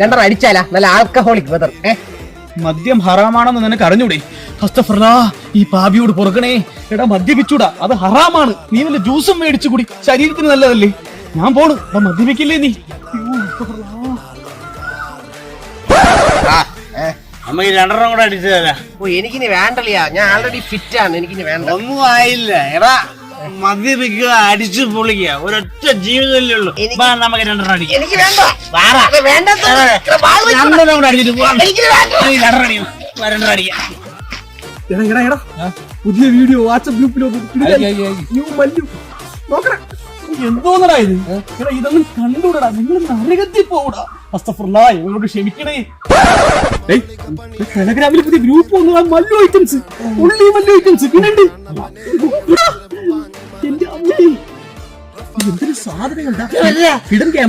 രണ്ടെണ്ണം അടിച്ചാലാ. നല്ല alcoholic weather ഏ? മദ്യം ഹറാമാണെന്ന് നിനക്ക് അറിഞ്ഞൂടെ? അസ്തഫർലാ, ഈ പാപിയോട് പൊറുക്കണേ. എടാ മദ്യപിച്ചൂടാ. അത് ഹറാമാണ്. നീ വല്ല ജ്യൂസും മേടിച്ചു കൂടി. ശരീരത്തിന് നല്ലതല്ലേ? ഞാൻ പോണു. എടാ മദ്യപിക്കില്ലേ നീ? അസ്തഫർലാ. നമുക്ക് രണ്ടെണ്ണം കൂടെ അടിച്ചു തരാം. ഓ എനിക്കിനി വേണ്ടല്ലയാ. ഞാൻ ആൾറെഡി ഫിറ്റ് ആണ്. എനിക്കിനി വേണ്ട. ഒന്നും ആയില്ല. എടാ മദ്യപിക്കുക അടിച്ചു പൊളിക്കുക. ഒരൊറ്റ ജീവിതമല്ലേ ഉള്ളൂ. നമുക്ക് രണ്ടെണ്ണം അടിക്കാം. എനിക്ക് വേണ്ട. രണ്ടെണ്ണം കൂടെ അടിച്ചിട്ട് പോവാം. എനിക്ക് വേണ്ട. രണ്ടെണ്ണം അടിക്കാം. രണ്ടെണ്ണം അടിക്കാം. എടാ എടാ എടാ. പുതിയ വീഡിയോ വാട്സപ്പ് ഗ്രൂപ്പിലോ നോക്കണേ എന്തോന്നടാ ഇത്? എടാ ഇതൊന്നും കണ്ടുകൂടാ. നിങ്ങൾ നരകത്തിൽ പോകൂടാ. അസ്തഫുള്ള ഇവരോട് ക്ഷമിക്കണേ. ടെലഗ്രാമിൽ പുതിയ ഗ്രൂപ്പ് വന്നു. മല്ലു ഐറ്റംസ്. ഉള്ളി മല്ലു ഐറ്റംസ്. അമ്മേ എന്തൊരു ഹിഡൻ ക്യാമറ